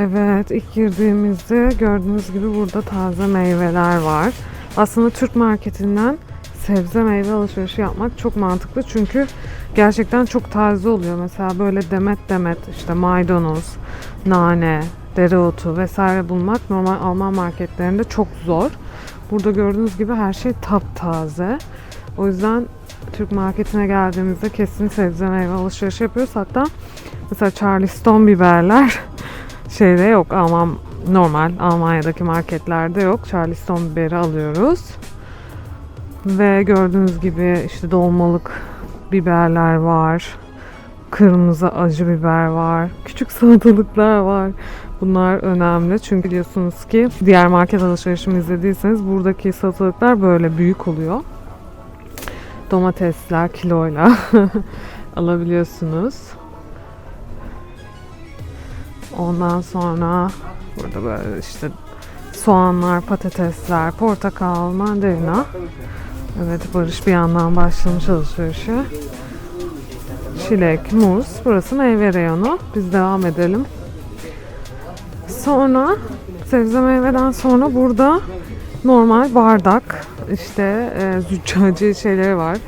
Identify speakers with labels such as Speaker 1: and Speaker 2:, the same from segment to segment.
Speaker 1: Evet ilk girdiğimizde gördüğünüz gibi burada taze meyveler var. Aslında Türk marketinden sebze meyve alışverişi yapmak çok mantıklı çünkü gerçekten çok taze oluyor. Mesela böyle demet demet işte maydanoz, nane, dereotu vesaire bulmak normal Alman marketlerinde çok zor. Burada gördüğünüz gibi her şey taptaze. O yüzden Türk marketine geldiğimizde kesin sebze meyve alışverişi yapıyoruz. Hatta mesela Charleston biberler şeyde yok. Alman normal Almanya'daki marketlerde yok. Charleston biberi alıyoruz. Ve gördüğünüz gibi işte dolmalık biberler var. Kırmızı acı biber var. Küçük salatalıklar var. Bunlar önemli çünkü biliyorsunuz ki diğer market alışverişimi izlediyseniz buradaki salatalıklar böyle büyük oluyor. Domatesler kiloyla alabiliyorsunuz. Ondan sonra burada böyle işte soğanlar, patatesler, portakal, mandalina. Evet Barış bir yandan başlamış alışverişe. Çilek, muz. Burası meyve reyonu. Biz devam edelim. Sonra sebze meyveden sonra burada normal bardak işte e, züccaci şeyleri var.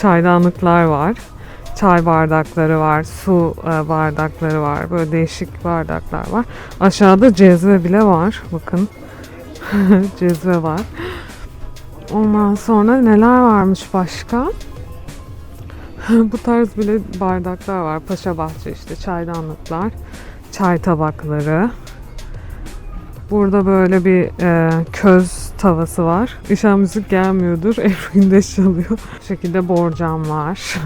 Speaker 1: Çaydanlıklar var. Çay bardakları var, su e, bardakları var. Böyle değişik bardaklar var. Aşağıda cezve bile var. Bakın. cezve var. Ondan sonra neler varmış başka? Bu tarz bile bardaklar var. Paşa Bahçe işte çaydanlıklar, çay tabakları. Burada böyle bir e, köz tavası var. İnşallah müzik gelmiyordur. Ebru çalıyor. Bu şekilde borcam var.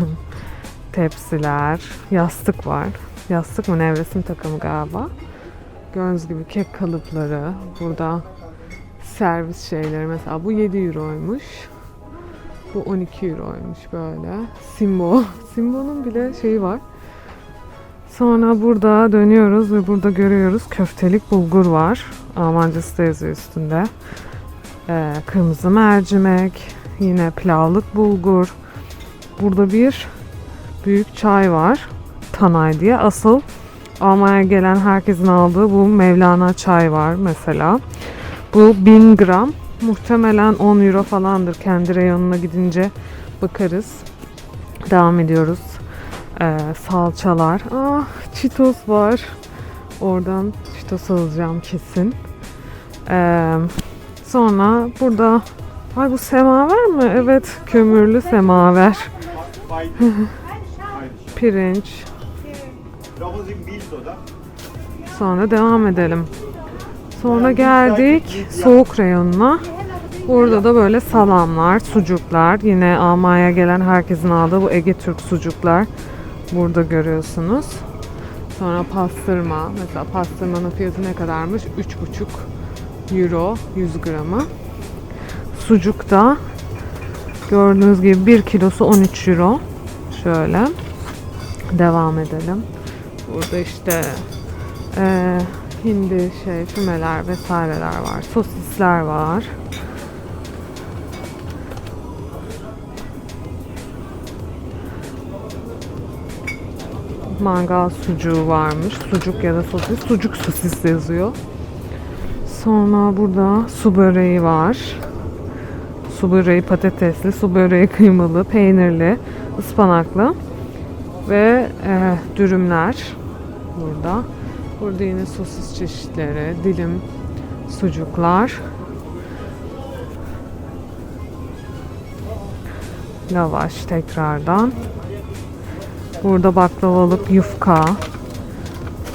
Speaker 1: Tepsiler, yastık var. Yastık mı nevresim takımı galiba. Gördüğünüz gibi kek kalıpları. Burada servis şeyleri mesela bu 7 euroymuş. Bu 12 euroymuş böyle. Simbo. Simbo'nun bile şeyi var. Sonra burada dönüyoruz ve burada görüyoruz köftelik bulgur var. Almancası da yazıyor üstünde. Ee, kırmızı mercimek, yine pilavlık bulgur. Burada bir büyük çay var. Tanay diye. Asıl Almanya'ya gelen herkesin aldığı bu Mevlana çay var mesela. Bu 1000 gram. Muhtemelen 10 euro falandır. Kendi reyonuna gidince bakarız. Devam ediyoruz. Ee, salçalar. Ah, Cheetos var. Oradan Cheetos alacağım kesin. Ee, sonra burada Ay bu semaver mi? Evet, kömürlü semaver. Pirinç. Sonra devam edelim. Sonra geldik soğuk reyonuna. Burada da böyle salamlar, sucuklar. Yine Almanya'ya gelen herkesin aldığı bu Ege Türk sucuklar. Burada görüyorsunuz. Sonra pastırma. Mesela pastırmanın fiyatı ne kadarmış? 3,5 euro 100 gramı. Sucuk da gördüğünüz gibi 1 kilosu 13 euro. Şöyle. Devam edelim. Burada işte eee, hindi şey fümeler vesaireler var. Sosisler var. Mangal sucuğu varmış. Sucuk ya da sosis. Sucuk sosis yazıyor. Sonra burada su böreği var. Su böreği patatesli, su böreği kıymalı, peynirli, ıspanaklı ve e, dürümler burada. Burada yine sosis çeşitleri, dilim sucuklar. Lavaş tekrardan. Burada baklavalık yufka.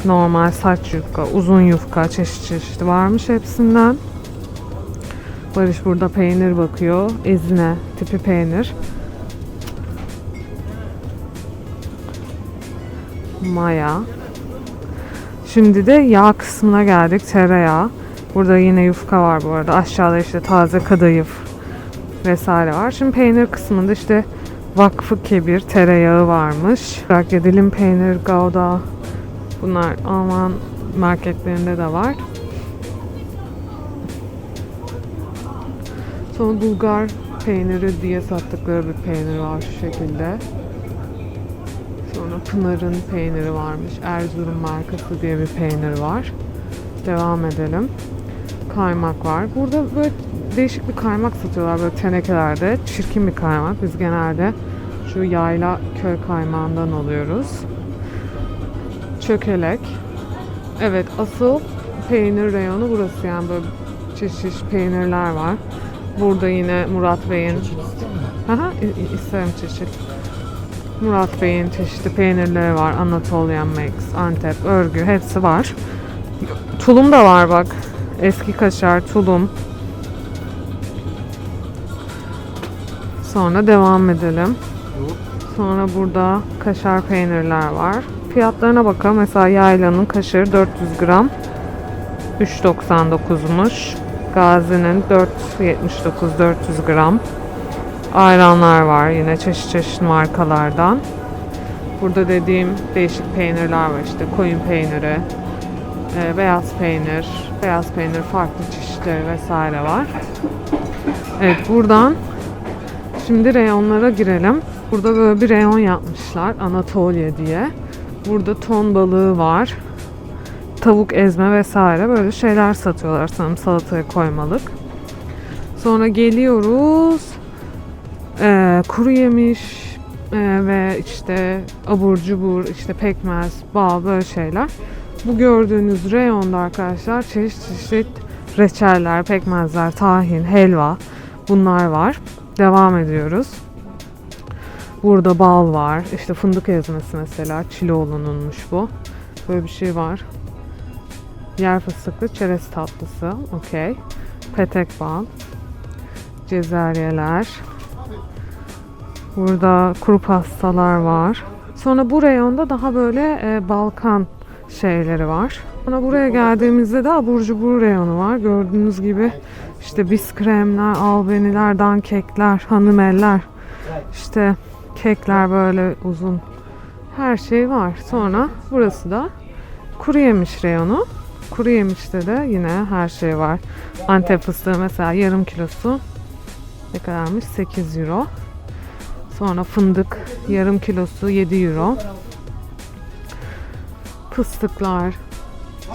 Speaker 1: Normal saç yufka, uzun yufka çeşit çeşit varmış hepsinden. Barış burada peynir bakıyor. Ezine tipi peynir. Maya. Şimdi de yağ kısmına geldik. Tereyağı. Burada yine yufka var bu arada. Aşağıda işte taze kadayıf vesaire var. Şimdi peynir kısmında işte vakfı kebir tereyağı varmış. Trakya dilim peynir, gouda. Bunlar Alman marketlerinde de var. Sonra Bulgar peyniri diye sattıkları bir peynir var şu şekilde. Sonra Pınar'ın peyniri varmış. Erzurum markası diye bir peynir var. Devam edelim. Kaymak var. Burada böyle değişik bir kaymak satıyorlar böyle tenekelerde. Çirkin bir kaymak. Biz genelde şu yayla köy kaymağından alıyoruz. Çökelek. Evet asıl peynir reyonu burası yani böyle çeşit çeşit peynirler var. Burada yine Murat Bey'in Aha, i- i- isterim çeşit. Murat Bey'in çeşitli peynirleri var. Anatolian Mix, Antep, örgü hepsi var. Tulum da var bak. Eski kaşar, tulum. Sonra devam edelim. Sonra burada kaşar peynirler var. Fiyatlarına bakalım. Mesela yaylanın kaşarı 400 gram. 3.99'muş. Gazi'nin 4.79 400 gram. Ayranlar var yine çeşit çeşit markalardan. Burada dediğim değişik peynirler var işte koyun peyniri, e, beyaz peynir, beyaz peynir farklı çeşitleri vesaire var. Evet buradan şimdi reyonlara girelim. Burada böyle bir reyon yapmışlar Anatolia diye. Burada ton balığı var. Tavuk ezme vesaire böyle şeyler satıyorlar sanırım salataya koymalık. Sonra geliyoruz. Ee, kuru yemiş e, ve işte abur cubur, işte pekmez, bal böyle şeyler. Bu gördüğünüz reyonda arkadaşlar çeşit çeşit reçeller, pekmezler, tahin, helva bunlar var. Devam ediyoruz. Burada bal var. İşte fındık ezmesi mesela. Çiloğlu'nunmuş bu. Böyle bir şey var. Yer fıstıklı çerez tatlısı. Okey. Petek bal. Cezeryeler. Burada kuru pastalar var. Sonra bu reyonda daha böyle e, Balkan şeyleri var. Sonra buraya geldiğimizde de abur cubur reyonu var. Gördüğünüz gibi işte biskremler, albeniler, dan kekler, hanımeller, işte kekler böyle uzun her şey var. Sonra burası da kuru yemiş reyonu. Kuru yemişte de yine her şey var. Antep fıstığı mesela yarım kilosu ne kadarmış? 8 euro. Sonra fındık yarım kilosu 7 euro. Fıstıklar,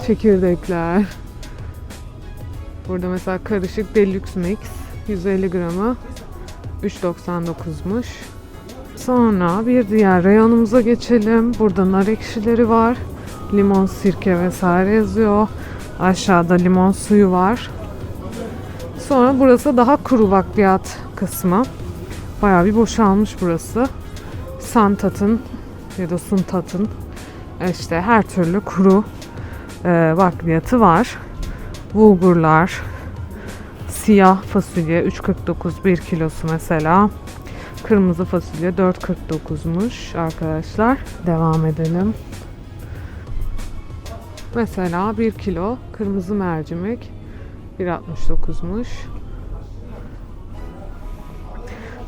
Speaker 1: çekirdekler. Burada mesela karışık deluxe mix 150 gramı 3.99'muş. Sonra bir diğer reyonumuza geçelim. Burada nar ekşileri var. Limon, sirke vesaire yazıyor. Aşağıda limon suyu var. Sonra burası daha kuru bakliyat kısmı. Bayağı bir boşalmış burası. Santat'ın ya da Suntat'ın işte her türlü kuru e, bakliyatı var. Bulgurlar, siyah fasulye 3.49 1 kilosu mesela. Kırmızı fasulye 4.49'muş arkadaşlar. Devam edelim. Mesela 1 kilo kırmızı mercimek 1.69'muş.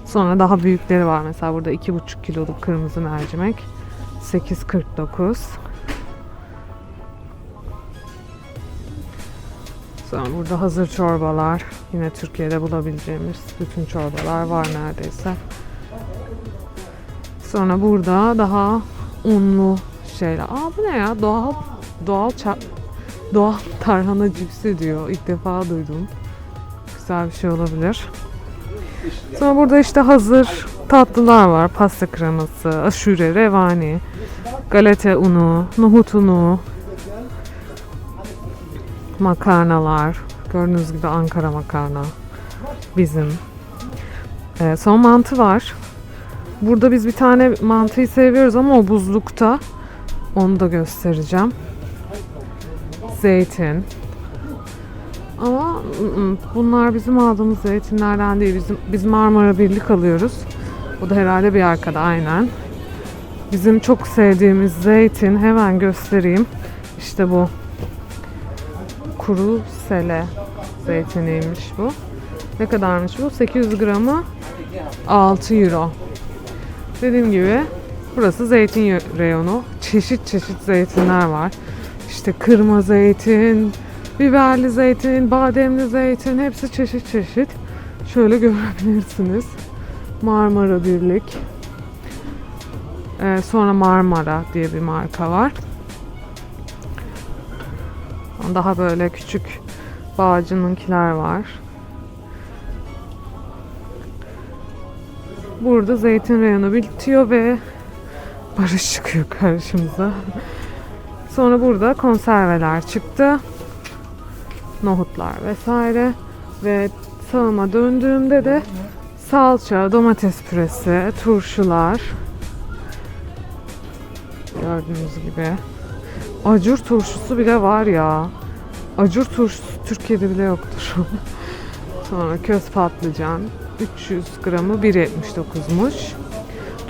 Speaker 1: Sonra daha büyükleri var. Mesela burada 2,5 kiloluk kırmızı mercimek 8.49. Sonra burada hazır çorbalar. Yine Türkiye'de bulabileceğimiz bütün çorbalar var neredeyse. Sonra burada daha unlu şeyler. Aa bu ne ya? Doğal doğal doğal tarhana cipsi diyor. İlk defa duydum. Güzel bir şey olabilir. Sonra burada işte hazır tatlılar var. Pasta kreması, aşure, revani, galeta unu, nohut unu, makarnalar. Gördüğünüz gibi Ankara makarna bizim. Ee, son mantı var. Burada biz bir tane mantıyı seviyoruz ama o buzlukta. Onu da göstereceğim. Zeytin. Ama ı-ı, bunlar bizim aldığımız zeytinlerden değil. Bizim, biz Marmara Birlik alıyoruz. Bu da herhalde bir arkada aynen. Bizim çok sevdiğimiz zeytin hemen göstereyim. İşte bu. Kuru sele zeytiniymiş bu. Ne kadarmış bu? 800 gramı 6 euro. Dediğim gibi burası zeytin reyonu. Çeşit çeşit zeytinler var. İşte kırma zeytin, biberli zeytin, bademli zeytin hepsi çeşit çeşit. Şöyle görebilirsiniz. Marmara Birlik. Ee, sonra Marmara diye bir marka var. Daha böyle küçük bağcınınkiler var. Burada zeytin reyonu bitiyor ve barış çıkıyor karşımıza. Sonra burada konserveler çıktı. Nohutlar vesaire. Ve sağıma döndüğümde de salça, domates püresi, turşular. Gördüğünüz gibi. Acur turşusu bile var ya. Acur turşusu Türkiye'de bile yoktur. Sonra köz patlıcan 300 gramı 1.79'muş.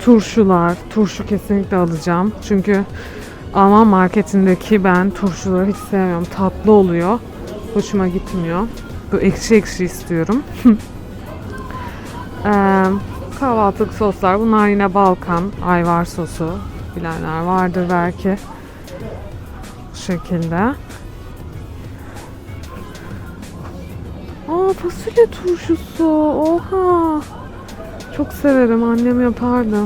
Speaker 1: Turşular, turşu kesinlikle alacağım. Çünkü Alman marketindeki ben turşuları hiç sevmiyorum. Tatlı oluyor. Hoşuma gitmiyor. Bu ekşi ekşi istiyorum. Eee, kahvaltılık soslar. Bunlar yine Balkan ayvar sosu. Bilenler vardır belki. Bu şekilde. Aa fasulye turşusu. Oha. Çok severim. Annem yapardı.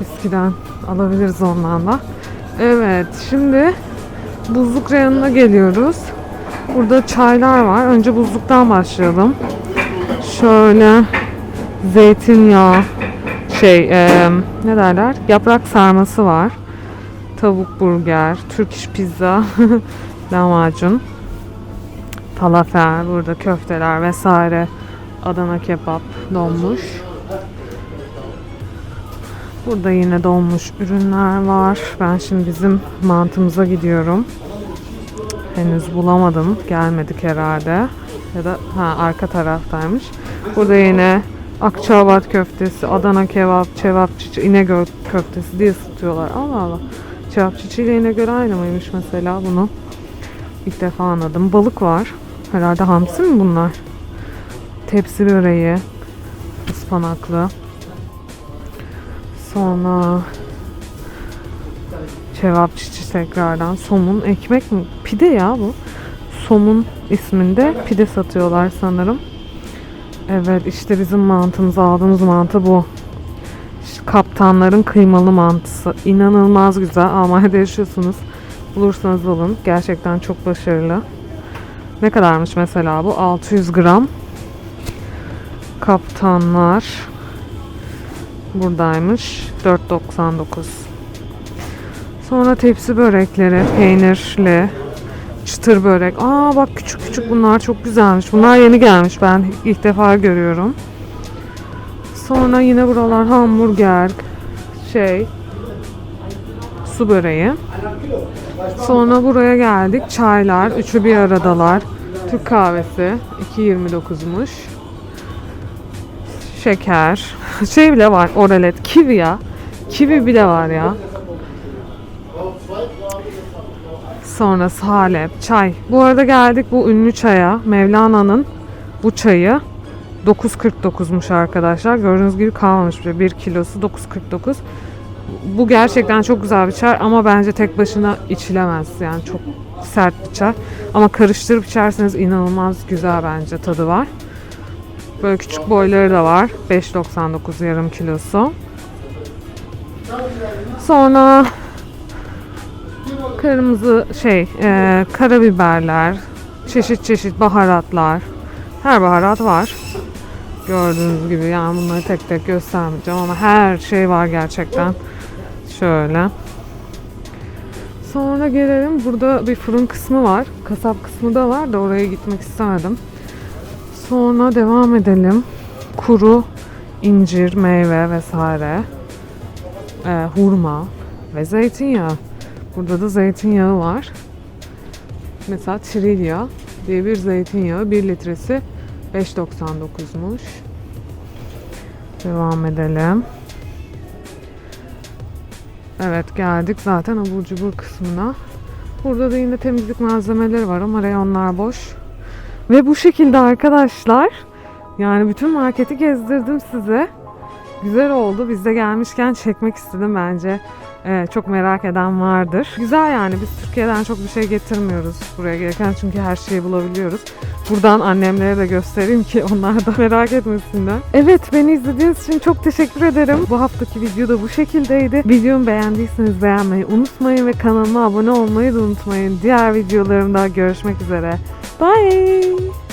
Speaker 1: Eskiden alabiliriz ondan da. Evet. Şimdi buzluk reyonuna geliyoruz. Burada çaylar var. Önce buzluktan başlayalım. Şöyle zeytinyağı şey e, ne derler? Yaprak sarması var. Tavuk burger, Türk iş pizza, lahmacun, falafel, burada köfteler vesaire. Adana kebap donmuş. Burada yine donmuş ürünler var. Ben şimdi bizim mantımıza gidiyorum. Henüz bulamadım. Gelmedik herhalde. Ya da ha arka taraftaymış. Burada yine Akçaabat köftesi, Adana kebap, cevapçı, İnegöl köftesi diye satıyorlar. Allah Allah. Cevapçı ile İnegöl aynı mıymış mesela bunu? İlk defa anladım. Balık var. Herhalde hamsi mi bunlar? Tepsi böreği. ıspanaklı. Sonra Cevapçı tekrardan. Somun ekmek mi? Pide ya bu. Somun isminde pide satıyorlar sanırım. Evet işte bizim mantımız aldığımız mantı bu. İşte kaptanların kıymalı mantısı. İnanılmaz güzel. Almanya'da yaşıyorsunuz. Bulursanız alın. Gerçekten çok başarılı. Ne kadarmış mesela bu? 600 gram. Kaptanlar buradaymış. 4.99. Sonra tepsi börekleri, peynirli, çıtır börek. Aa bak küçük küçük bunlar çok güzelmiş. Bunlar yeni gelmiş ben ilk defa görüyorum. Sonra yine buralar hamburger, şey, su böreği. Sonra buraya geldik. Çaylar, üçü bir aradalar. Türk kahvesi 2.29'muş. Şeker. Şey bile var, oralet, kivi ya. Kivi bile var ya. Sonra salep, çay. Bu arada geldik bu ünlü çaya. Mevlana'nın bu çayı 9.49'muş arkadaşlar. Gördüğünüz gibi kalmamış bile. 1 kilosu 9.49. Bu gerçekten çok güzel bir çay ama bence tek başına içilemez. Yani çok sert bir çay. Ama karıştırıp içerseniz inanılmaz güzel bence tadı var. Böyle küçük boyları da var. 5.99 yarım kilosu. Sonra kırmızı şey e, karabiberler, çeşit çeşit baharatlar. Her baharat var. Gördüğünüz gibi yani bunları tek tek göstermeyeceğim ama her şey var gerçekten. Şöyle. Sonra gelelim. Burada bir fırın kısmı var. Kasap kısmı da var da oraya gitmek istemedim. Sonra devam edelim. Kuru incir, meyve vesaire. Ee, hurma ve zeytinyağı. Burada da zeytinyağı var. Mesela Trilya diye bir zeytinyağı 1 litresi 5.99'muş. Devam edelim. Evet geldik zaten abur cubur kısmına. Burada da yine temizlik malzemeleri var ama reyonlar boş. Ve bu şekilde arkadaşlar yani bütün marketi gezdirdim size. Güzel oldu. Biz de gelmişken çekmek istedim bence. Ee, çok merak eden vardır. Güzel yani biz Türkiye'den çok bir şey getirmiyoruz buraya gereken çünkü her şeyi bulabiliyoruz. Buradan annemlere de göstereyim ki onlar da merak etmesinler. Evet beni izlediğiniz için çok teşekkür ederim. Bu haftaki video da bu şekildeydi. Videomu beğendiyseniz beğenmeyi unutmayın ve kanalıma abone olmayı da unutmayın. Diğer videolarımda görüşmek üzere. Bye.